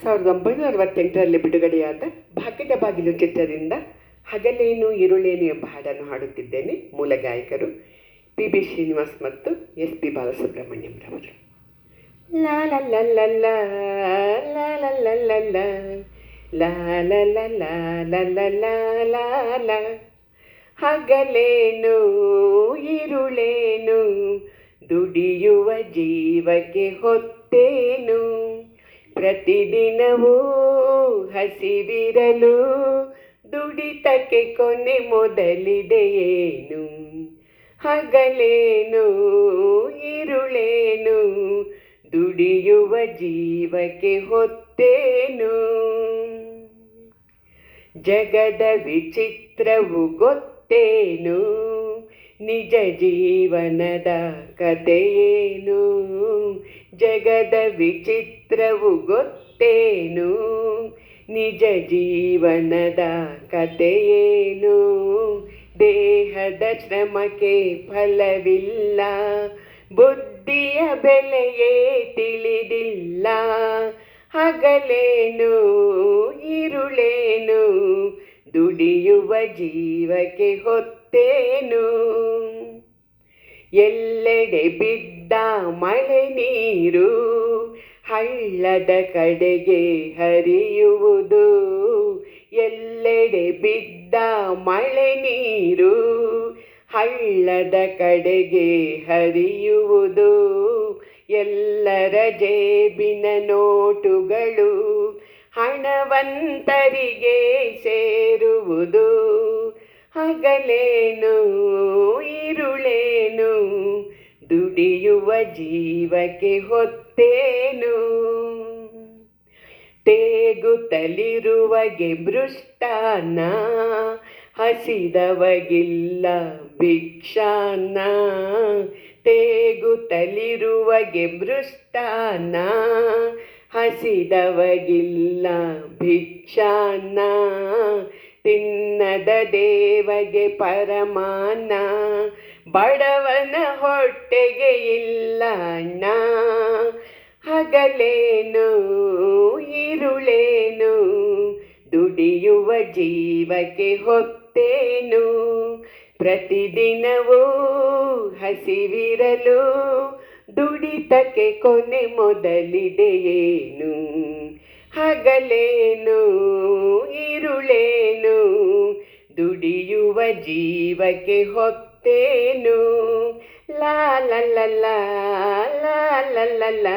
ಸಾವಿರದ ಒಂಬೈನೂರ ಅರವತ್ತೆಂಟರಲ್ಲಿ ಬಿಡುಗಡೆಯಾದ ಭಾಗ್ಯದ ಬಾಗಿಲು ಚಿತ್ರದಿಂದ ಹಗಲೇನು ಈರುಳ್ಳೇನು ಎಂಬ ಹಾಡನ್ನು ಹಾಡುತ್ತಿದ್ದೇನೆ ಮೂಲ ಗಾಯಕರು ಪಿ ಬಿ ಶ್ರೀನಿವಾಸ್ ಮತ್ತು ಎಸ್ ಪಿ ಬಾಲಸುಬ್ರಹ್ಮಣ್ಯಂ ರವರು ಲಾ ಹಗಲೇನು ಇರುಳೇನು ದುಡಿಯುವ ಜೀವಕ್ಕೆ ಹೊತ್ತೇನು ಪ್ರತಿದಿನವೂ ಹಸಿವಿರಲು ದುಡಿತಕ್ಕೆ ಕೊನೆ ಮೊದಲಿದೆಯೇನು ಹಗಲೇನು? ಇರುಳೇನು ದುಡಿಯುವ ಜೀವಕ್ಕೆ ಹೊತ್ತೇನು? ಜಗದ ವಿಚಿತ್ರವು ಗೊತ್ತೇನು? ನಿಜ ಜೀವನದ ಕಥೆಯೇನು? ಜಗದ ವಿಚಿತ್ರವು ಗೊತ್ತೇನು? ನಿಜ ಜೀವನದ ಕಥೆಯೇನು? ದೇಹದ ಶ್ರಮಕ್ಕೆ ಫಲವಿಲ್ಲ, ಬುದ್ಧಿಯ ಬೆಲೆಯೇ ತಿಳಿದಿಲ್ಲ, ಹಗಲೇನು, ಇರುಳೇನು, ದುಡಿಯುವ ಜೀವಕ್ಕೆ ಹೊತ್ತೇನು? ಎಲ್ಲೆಡೆ ಬಿದ್ದ ಮಳೆ ನೀರು ಹಳ್ಳದ ಕಡೆಗೆ ಹರಿಯುವುದು. ಎಲ್ಲೆಡೆ ಬಿದ್ದ ಮಳೆ ನೀರು ಹಳ್ಳದ ಕಡೆಗೆ ಹರಿಯುವುದು. ಎಲ್ಲರ ಜೇಬಿನ ನೋಟುಗಳು ಹಣವಂತರಿಗೆ ಸೇರುವುದು. ಹಗಲೇನು ದುಡಿಯುವ ಜೀವಕ್ಕೆ ಹೊತ್ತೇನು? ತೇಗುತ್ತಲಿರುವಗೆ ಭೃಷ್ಟಾನ ಹಸಿದವಗಿಲ್ಲ ಭಿಕ್ಷಾನ ತೇಗುತ್ತಲಿರುವಗೆ ಭೃಷ್ಟಾನ ಹಸಿದವಗಿಲ್ಲ ಭಿಕ್ಷಾನ ತಿನ್ನದ ದೇವಗೆ ಪರಮಾನ ಬಡವನ ಹೊಟ್ಟೆಗೆ ಇಲ್ಲ ಅಣ್ಣ ಹಗಲೇನು, ಇರುಳೇನು, ದುಡಿಯುವ ಜೀವಕ್ಕೆ ಹೊತ್ತೇನು. ಪ್ರತಿದಿನವೂ ಹಸಿವಿರಲು, ದುಡಿತಕ್ಕೆ ಕೊನೆ ಮೊದಲಿದೆಯೇನು ಹಗಲೇನು ಇರುಳೇನು ದುಡಿಯುವ ಜೀವಕ್ಕೆ ಹೊತ್ತೇನು ಲಾಲ ಲಾಲ ಲ